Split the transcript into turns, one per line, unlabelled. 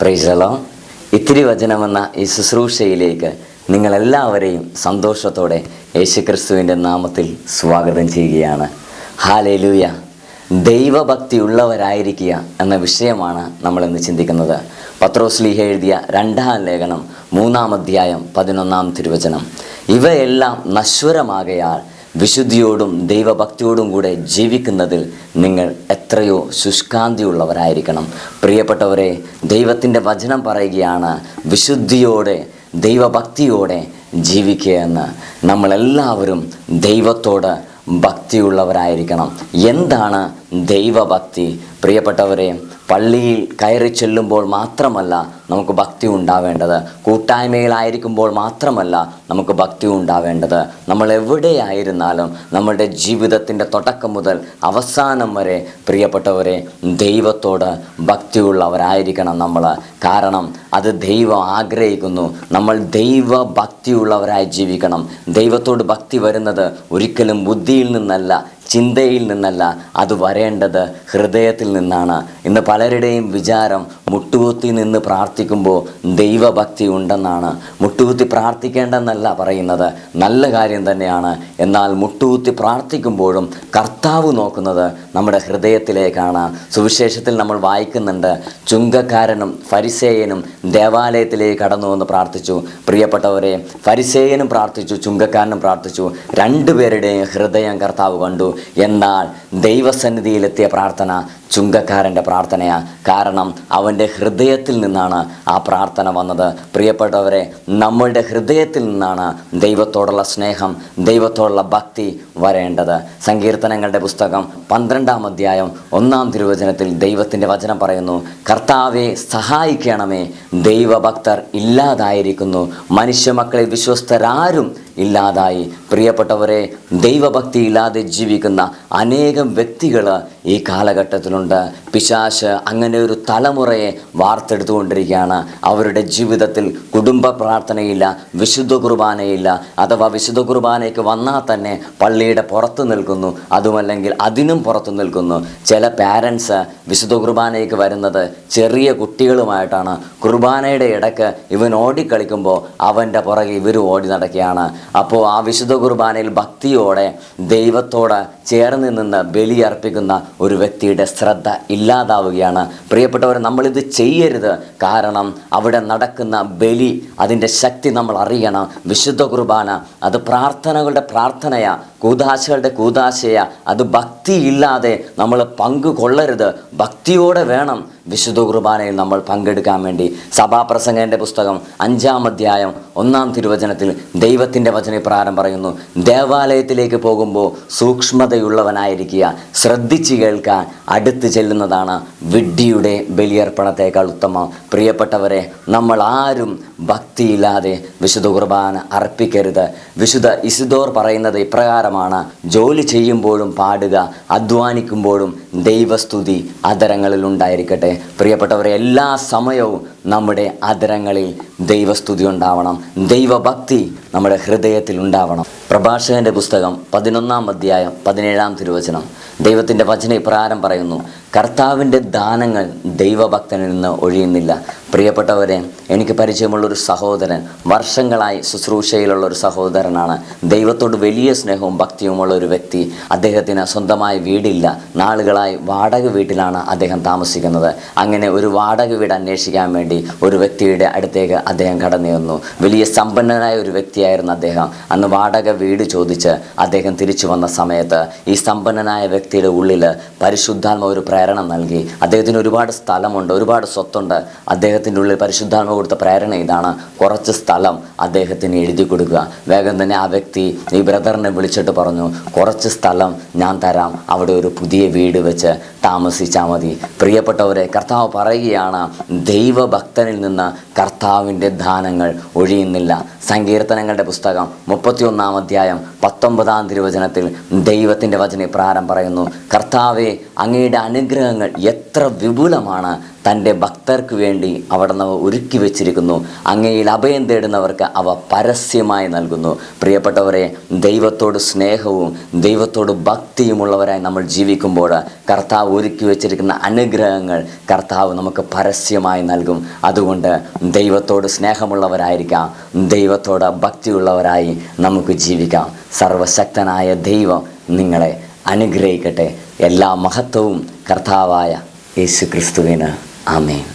പ്രൈസലോ ഇത്തിരി വചനമെന്ന ഈ ശുശ്രൂഷയിലേക്ക് നിങ്ങളെല്ലാവരെയും സന്തോഷത്തോടെ യേശുക്രിസ്തുവിന്റെ നാമത്തിൽ സ്വാഗതം ചെയ്യുകയാണ്. ഹാലേലൂയ ദൈവഭക്തി ഉള്ളവരായിരിക്കുക എന്ന വിഷയമാണ് നമ്മളിന്ന് ചിന്തിക്കുന്നത്. പത്രോസ്ലീഹ എഴുതിയ രണ്ടാം ലേഖനം മൂന്നാം അധ്യായം പതിനൊന്നാം തിരുവചനം. ഇവയെല്ലാം നശ്വരമാകയാൽ വിശുദ്ധിയോടും ദൈവഭക്തിയോടും കൂടെ ജീവിക്കുന്നതിൽ നിങ്ങൾ എത്രയോ ശുഷ്കാന്തിയുള്ളവരായിരിക്കണം. പ്രിയപ്പെട്ടവരെ ദൈവത്തിന്റെ വചനം പറയുകയാണ് വിശുദ്ധിയോടെ ദൈവഭക്തിയോടെ ജീവിക്കുക എന്ന്. നമ്മളെല്ലാവരും ദൈവത്തോട് ഭക്തിയുള്ളവരായിരിക്കണം. എന്താണ് ദൈവഭക്തി. പ്രിയപ്പെട്ടവരെ പള്ളിയിൽ കയറി ചെല്ലുമ്പോൾ മാത്രമല്ല നമുക്ക് ഭക്തി ഉണ്ടാവേണ്ടത്. കൂട്ടായ്മയിലായിരിക്കുമ്പോൾ മാത്രമല്ല നമുക്ക് ഭക്തി ഉണ്ടാവേണ്ടത്. നമ്മൾ എവിടെയായിരുന്നാലും നമ്മളുടെ ജീവിതത്തിന്റെ തുടക്കം മുതൽ അവസാനം വരെ പ്രിയപ്പെട്ടവരെ ദൈവത്തോട് ഭക്തിയുള്ളവരായിരിക്കണം നമ്മൾ. കാരണം അത് ദൈവം ആഗ്രഹിക്കുന്നു. നമ്മൾ ദൈവ ഭക്തിയുള്ളവരായി ജീവിക്കണം. ദൈവത്തോട് ഭക്തി വരുന്നത് ഒരിക്കലും ബുദ്ധിയിൽ നിന്നല്ല ചിന്തയിൽ നിന്നല്ല അത് വരേണ്ടത് ഹൃദയത്തിൽ നിന്നാണ്. ഇന്ന് പലരുടെയും വിചാരം മുട്ടുകുത്തി നിന്ന് പ്രാർത്ഥിക്കുമ്പോൾ ദൈവഭക്തി ഉണ്ടെന്നാണ്. മുട്ടുകുത്തി പ്രാർത്ഥിക്കേണ്ടെന്നല്ല പറയുന്നത്. നല്ല കാര്യം തന്നെയാണ്. എന്നാൽ മുട്ടുകുത്തി പ്രാർത്ഥിക്കുമ്പോഴും കർത്താവ് നോക്കുന്നത് നമ്മുടെ ഹൃദയത്തിലേക്കാണ്. സുവിശേഷത്തിൽ നമ്മൾ വായിക്കുന്നുണ്ട് ചുങ്കക്കാരനും ഫരിസേയനും ദേവാലയത്തിലേക്ക് കടന്നു വന്ന് പ്രാർത്ഥിച്ചു. പ്രിയപ്പെട്ടവരെ ഫരിസേയനും പ്രാർത്ഥിച്ചു ചുങ്കക്കാരനും പ്രാർത്ഥിച്ചു. രണ്ടുപേരുടെയും ഹൃദയം കർത്താവ് കണ്ടു. എന്നാൽ ദൈവസന്നിധിയിലെത്തിയ പ്രാർത്ഥന ചുങ്കക്കാരന്റെ പ്രാർത്ഥനയാണ് കാരണം അവന്റെ ഹൃദയത്തിൽ നിന്നാണ് ആ പ്രാർത്ഥന വന്നത്. പ്രിയപ്പെട്ടവരെ നമ്മളുടെ ഹൃദയത്തിൽ നിന്നാണ് ദൈവത്തോടുള്ള സ്നേഹം ദൈവത്തോടുള്ള ഭക്തി വരേണ്ടത്. സങ്കീർത്തനങ്ങളുടെ പുസ്തകം പന്ത്രണ്ടാം അധ്യായം ഒന്നാം തിരുവചനത്തിൽ ദൈവത്തിന്റെ വചനം പറയുന്നു കർത്താവെ സഹായിക്കണമേ. ദൈവഭക്തർ ഇല്ലാതായിരിക്കുന്നു. മനുഷ്യമക്കളെ വിശ്വസ്തരാരും ഇല്ലാതായി. പ്രിയപ്പെട്ടവരെ ദൈവഭക്തി ഇല്ലാതെ ജീവിക്കുന്ന അനേകം വ്യക്തികൾ ഈ കാലഘട്ടത്തിലുണ്ട്. പിശാശ് അങ്ങനെ ഒരു തലമുറയെ വാർത്തെടുത്തുകൊണ്ടിരിക്കുകയാണ്. അവരുടെ ജീവിതത്തിൽ കുടുംബ പ്രാർത്ഥനയില്ല വിശുദ്ധ കുർബാനയില്ല. അഥവാ വിശുദ്ധ കുർബാനയ്ക്ക് വന്നാൽ തന്നെ പള്ളിയുടെ പുറത്ത് നിൽക്കുന്നു. അതുമല്ലെങ്കിൽ അതിനും പുറത്ത് നിൽക്കുന്നു. ചില പാരൻസ് വിശുദ്ധ കുർബാനയ്ക്ക് വരുന്നത് ചെറിയ കുട്ടികളുമായിട്ടാണ്. കുർബാനയുടെ ഇടയ്ക്ക് ഇവൻ ഓടിക്കളിക്കുമ്പോൾ അവന്റെ പുറകെ ഇവർ ഓടി നടക്കുകയാണ്. അപ്പോൾ ആ വിശുദ്ധ കുർബാനയിൽ ഭക്തിയോടെ ദൈവത്തോട് ചേർന്ന് നിന്ന് ബലിയർപ്പിക്കുന്ന ഒരു വ്യക്തിയുടെ ശ്രദ്ധ ഇല്ലാതാവുകയാണ്. പ്രിയപ്പെട്ടവർ നമ്മളിത് ചെയ്യരുത്. കാരണം അവിടെ നടക്കുന്ന ബലി അതിന്റെ ശക്തി നമ്മൾ അറിയണം. വിശുദ്ധ കുർബാന അത് പ്രാർത്ഥനകളുടെ പ്രാർത്ഥനയാ. കൂതാശകളുടെ കൂതാശയ. അത് ഭക്തിയില്ലാതെ നമ്മൾ പങ്കുകൊള്ളരുത്. ഭക്തിയോടെ വേണം വിശുദ്ധ കുർബാനയിൽ നമ്മൾ പങ്കെടുക്കാൻ വേണ്ടി. സഭാപ്രസംഗന്റെ പുസ്തകം അഞ്ചാം അധ്യായം ഒന്നാം തിരുവചനത്തിൽ ദൈവത്തിന്റെ വചനപ്രകാരം പറയുന്നു ദേവാലയത്തിലേക്ക് പോകുമ്പോൾ സൂക്ഷ്മതയുള്ളവനായിരിക്കുക. ശ്രദ്ധിച്ചു കേൾക്കാൻ അടുത്ത് ചെല്ലുന്നതാണ് വിഡ്ഢിയുടെ ബലിയർപ്പണത്തേക്കാൾ ഉത്തമം. പ്രിയപ്പെട്ടവരെ നമ്മൾ ആരും ഭക്തിയില്ലാതെ വിശുദ്ധ കുർബാന അർപ്പിക്കരുത്. വിശുദ്ധ ഇസുദോർ പറയുന്നത് ഇപ്രകാരമാണ് ജോലി ചെയ്യുമ്പോഴും പാടുക അധ്വാനിക്കുമ്പോഴും ദൈവസ്തുതി അതരങ്ങളിൽ ഉണ്ടായിരിക്കട്ടെ പ്രിയപ്പെട്ടവരെ എല്ലാ സമയവും നമ്മുടെ അതരങ്ങളിൽ ദൈവസ്തുതി ഉണ്ടാവണം. ദൈവഭക്തി നമ്മുടെ ഹൃദയത്തിൽ ഉണ്ടാവണം. പ്രഭാഷകന്റെ പുസ്തകം പതിനൊന്നാം അധ്യായം പതിനേഴാം തിരുവചനം. ദൈവത്തിന്റെ വചന ഇപ്രകാരം പറയുന്നു കർത്താവിന്റെ ദാനങ്ങൾ ദൈവഭക്തനിൽ നിന്ന് ഒഴിയുന്നില്ല. പ്രിയപ്പെട്ടവരെ എനിക്ക് പരിചയമുള്ളൊരു സഹോദരൻ വർഷങ്ങളായി ശുശ്രൂഷയിലുള്ള ഒരു സഹോദരനാണ്. ദൈവത്തോട് വലിയ സ്നേഹവും ഭക്തിയുമുള്ള ഒരു വ്യക്തി. അദ്ദേഹത്തിന് സ്വന്തമായ വീടില്ല. നാളുകളായി വാടക വീട്ടിലാണ് അദ്ദേഹം താമസിക്കുന്നത്. അങ്ങനെ ഒരു വാടക വീട് അന്വേഷിക്കാൻ വേണ്ടി ഒരു വ്യക്തിയുടെ അടുത്തേക്ക് അദ്ദേഹം കടന്നു വന്നു വലിയ സമ്പന്നനായ ഒരു വ്യക്തിയായിരുന്നു അദ്ദേഹം. അന്ന് വാടക വീട് ചോദിച്ച് അദ്ദേഹം തിരിച്ചു വന്ന സമയത്ത് ഈ സമ്പന്നനായ വ്യക്തിയുടെ ഉള്ളിൽ പരിശുദ്ധാത്മ ഒരു പ്രേരണ നൽകി. അദ്ദേഹത്തിന് ഒരുപാട് സ്ഥലമുണ്ട് ഒരുപാട് സ്വത്തുണ്ട്. അദ്ദേഹത്തിന്റെ ഉള്ളിൽ പരിശുദ്ധാത്മ കൊടുത്ത പ്രേരണ ഇതാണ്. കുറച്ച് സ്ഥലം അദ്ദേഹത്തിന് എഴുതി കൊടുക്കുക. വേഗം തന്നെ ആ വ്യക്തി ഈ ബ്രദറിനെ വിളിച്ചിട്ട് പറഞ്ഞു കുറച്ച് സ്ഥലം ഞാൻ തരാം. അവിടെ ഒരു പുതിയ വീട് വെച്ച് താമസിച്ചാൽ മതി. പ്രിയപ്പെട്ടവരെ കർത്താവ് പറയുകയാണ് ദൈവഭക്തനിൽ നിന്ന് കർത്താവിന്റെ ദാനങ്ങൾ ഒഴിയുന്നില്ല. സങ്കീർത്തനങ്ങളുടെ പുസ്തകം മുപ്പത്തിയൊന്നാം അധ്യായം പത്തൊമ്പതാം തിരുവചനത്തിൽ ദൈവത്തിന്റെ വചന പ്രാരം പറയുന്നു കർത്താവെ അങ്ങയുടെ അനുഗ്രഹങ്ങൾ എത്ര വിപുലമാണ്. തന്റെ ഭക്തർക്ക് വേണ്ടി അവിടുന്ന് ഒരുക്കി വെച്ചിരിക്കുന്നു. അങ്ങയിൽ അഭയം തേടുന്നവർക്ക് അവ പരസ്യമായി നൽകുന്നു. പ്രിയപ്പെട്ടവരെ ദൈവത്തോട് സ്നേഹവും ദൈവത്തോട് ഭക്തിയുമുള്ളവരായി നമ്മൾ ജീവിക്കുമ്പോൾ കർത്താവ് ഒരുക്കി വെച്ചിരിക്കുന്ന അനുഗ്രഹങ്ങൾ കർത്താവ് നമുക്ക് പരസ്യമായി നൽകും. അതുകൊണ്ട് ദൈവത്തോട് സ്നേഹമുള്ളവരായിരിക്കാം. ദൈവത്തോട് ഭക്തിയുള്ളവരായി നമുക്ക് ജീവിക്കാം. സർവശക്തനായ ദൈവം നിങ്ങളെ അനുഗ്രഹിക്കട്ടെ. എല്ലാ മഹത്വവും കർത്താവായ യേശു ക്രിസ്തുവിന് ആമേൻ